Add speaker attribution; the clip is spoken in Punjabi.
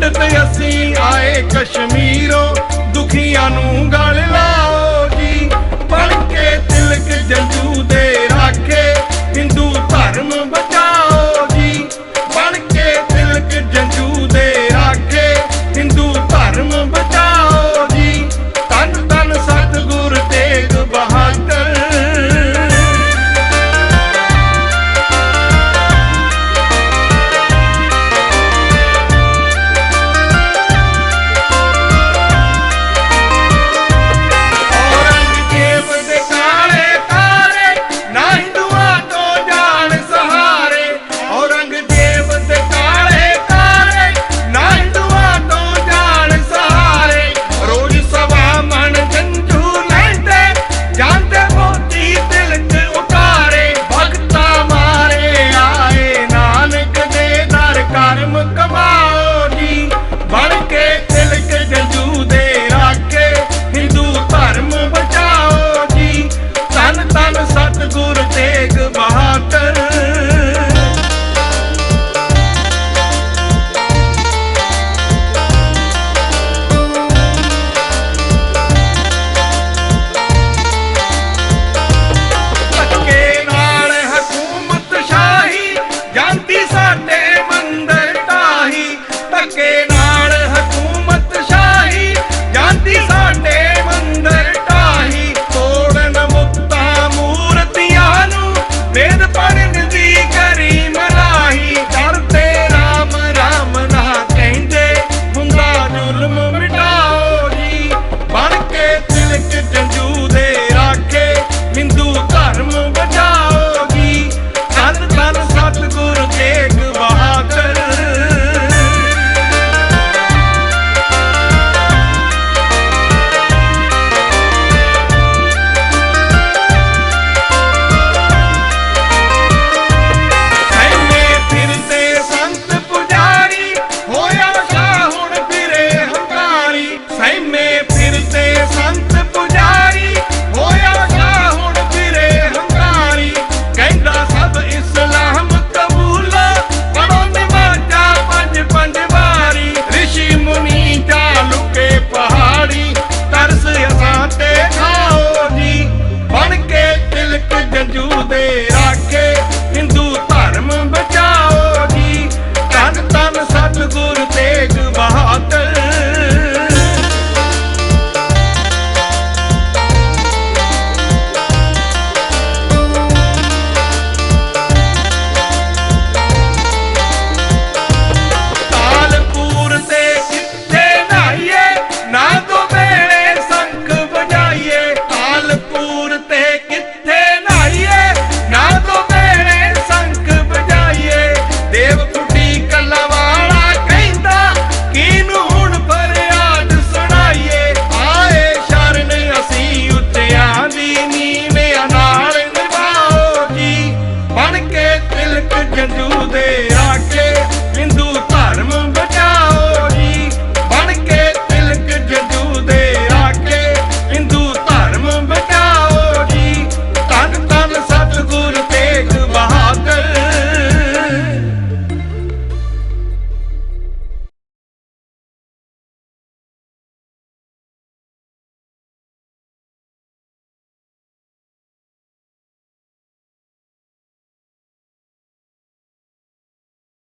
Speaker 1: ਛੱਡ ਤੇ ਅਸੀਂ ਆਏ ਕਸ਼ਮੀਰੋਂ ਦੁਖੀਆਂ ਨੂੰ ਗਲ ਲਾ ਜੰਜੂ ਦੇ ਆਕੇ